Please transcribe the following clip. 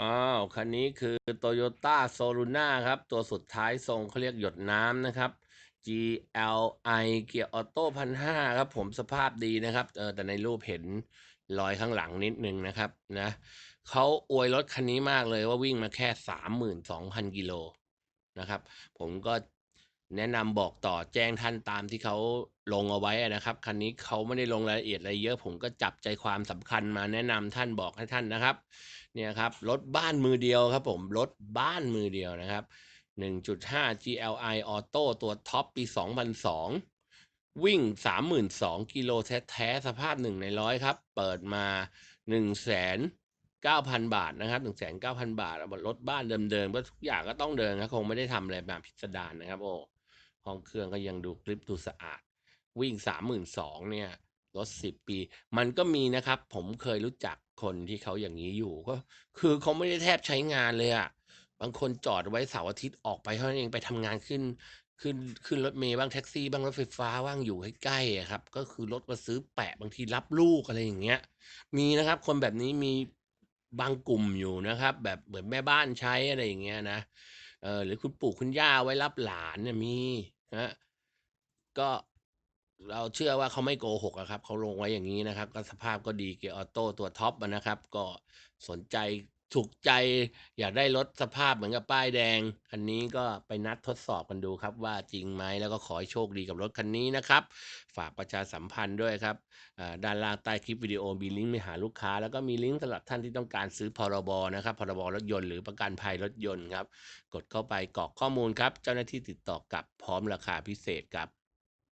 อ้าวคันนี้คือ Toyota s o l u n a ครับ ตัวสุดท้ายทรงเขาเรียกหยดน้ำนะครับ GLI เกียร์ออโต้พันห้าครับ ผมสภาพดีนะครับเออแต่ในรูปเห็นรอยข้างหลังนิดนึงนะครับนะเขาอวยรถคันนี้มากเลยว่าวิ่งมาแค่สามหมื่นสองพันกิโลนะครับ ผมก็ แนะนำบอกต่อแจ้งท่านตามที่เขาลงเอาไว้นะครับ คันนี้เขาไม่ได้ลงรายละเอียดอะไรเยอะ ผมก็จับใจความสำคัญมาแนะนำท่านบอกให้ท่านนะครับ เนี่ยครับรถบ้านมือเดียวครับผมรถบ้านมือเดียวนะครับ 1.5 GLI Auto ตัวท็อปปี 2002 วิ่ง 32,000กิโลแท้ๆสภาพ 1 ในร้อยครับ เปิดมา1,900 บาทนะครับ1,900 บาทรถบ้านเดิมๆ ก็ทุกอย่างก็ต้องเดินครับคงไม่ได้ทำอะไรแบบพิสดารนะครับโอ้ ห้องเครื่องก็ยังดูกริปดูสะอาด วิ่ง 32,000เนี่ยรถสิบปี มันก็มีนะครับ ผมเคยรู้จักคนที่เขาอย่างนี้อยู่ก็ คือเขาไม่ได้แทบใช้งานเลยอะบางคนจอดไว้เสาร์อาทิตย์ออกไปเท่านั้นเองไปทำงานขึ้น ขึ้นขึ้นรถเมล์บ้างแท็กซี่บ้างรถไฟฟ้าบ้างอยู่ใกล้ๆครับ ก็คือรถมาซื้อแปะบางทีรับลูกอะไรอย่างเงี้ย มีนะครับ คนแบบนี้มีบางกลุ่มอยู่นะครับ แบบเหมือนแม่บ้านใช้อะไรอย่างเงี้ยนะ เออหรือคุณปู่คุณย่าไว้รับหลานเนี่ยมีนะก็เราเชื่อว่าเขาไม่โกหกอะครับเขาลงไว้อย่างนี้นะครับ ก็สภาพก็ดีเกียร์ออโต้ตัวท็อปนะครับ ก็สนใจ ถูกใจอยากได้รถสภาพเหมือนกับป้ายแดง คันนี้ก็ไปนัดทดสอบกันดูครับว่าจริงไหมแล้วก็ขอให้โชคดีกับรถคันนี้นะครับ ฝากประชาสัมพันธ์ด้วยครับด้านล่างใต้คลิปวิดีโอมีลิงก์ไปหาลูกค้า แล้วก็มีลิงก์สำหรับท่านที่ต้องการซื้อพรบนะครับพรบรถยนต์หรือประกันภัยรถยนต์ครับกดเข้าไปกรอกข้อมูลครับ เจ้าหน้าที่ติดต่อกลับพร้อมราคาพิเศษครับ